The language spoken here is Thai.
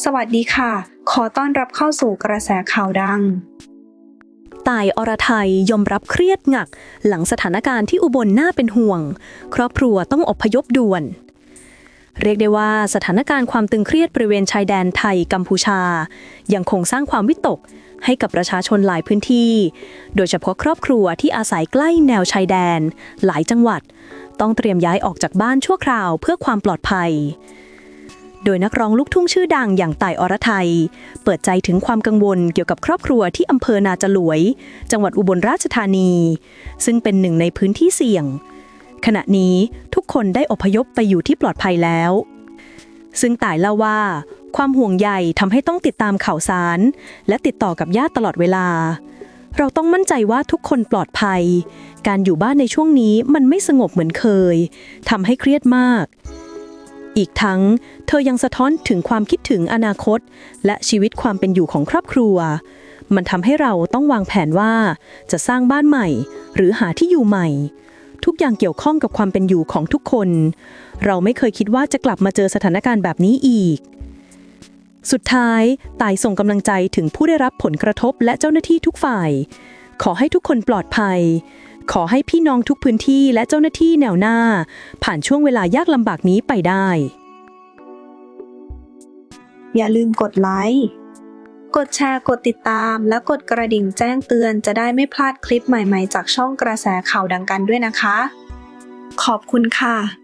สวัสดีค่ะ ขอต้อนรับเข้าสู่กระแสข่าวดังต่ายอรไทยยอมรับเครียดหนัก หลังสถานการณ์ที่อุบลน่าเป็นห่วง ครอบครัวต้องอพยพด่วน เรียกได้ว่าสถานการณ์ความตึงเครียดบริเวณชายแดนไทยกัมพูชา ยังคงสร้างความวิตกให้กับประชาชนหลายพื้นที่ โดยเฉพาะครอบครัวที่อาศัยใกล้แนวชายแดน หลายจังหวัด ต้องเตรียมย้ายออกจากบ้านชั่วคราวเพื่อความปลอดภัย โดยนักร้องลูกทุ่งชื่อดังอย่างต่ายอรไทย เปิดใจถึงความกังวลเกี่ยวกับครอบครัวที่อำเภอนาจลวย จังหวัดอุบลราชธานี ซึ่งเป็นหนึ่งในพื้นที่เสี่ยง ขณะนี้ทุกคนได้อพยพไปอยู่ที่ปลอดภัยแล้ว ซึ่งต่ายเล่าว่า ความห่วงใยทำให้ต้องติดตามข่าวสาร และติดต่อกับญาติตลอดเวลา เราต้องมั่นใจว่าทุกคนปลอดภัย การอยู่บ้านในช่วงนี้มันไม่สงบเหมือนเคยทำให้เครียดมาก อีกทั้ง เธอยังสะท้อนถึงความคิดถึงอนาคต และชีวิตความเป็นอยู่ของครอบครัว มันทำให้เราต้องวางแผนว่า จะสร้างบ้านใหม่ หรือหาที่อยู่ใหม่ ทุกอย่างเกี่ยวข้องกับความเป็นอยู่ของทุกคน เราไม่เคยคิดว่าจะกลับมาเจอสถานการณ์แบบนี้อีกสุดท้ายตายส่งกำลังใจถึงผู้ได้รับผลกระทบและเจ้าหน้าที่ทุกฝ่าย ขอให้ทุกคนปลอดภัย ขอให้พี่น้องทุกพื้นที่และเจ้าหน้าที่แนวหน้า ผ่านช่วงเวลายากลำบากนี้ไปได้ อย่าลืมกดไลค์ กดแชร์ กดติดตาม และกดกระดิ่งแจ้งเตือนจะได้ไม่พลาดคลิปใหม่ๆ จากช่องกระแสข่าวดังกันด้วยนะคะ ขอบคุณค่ะ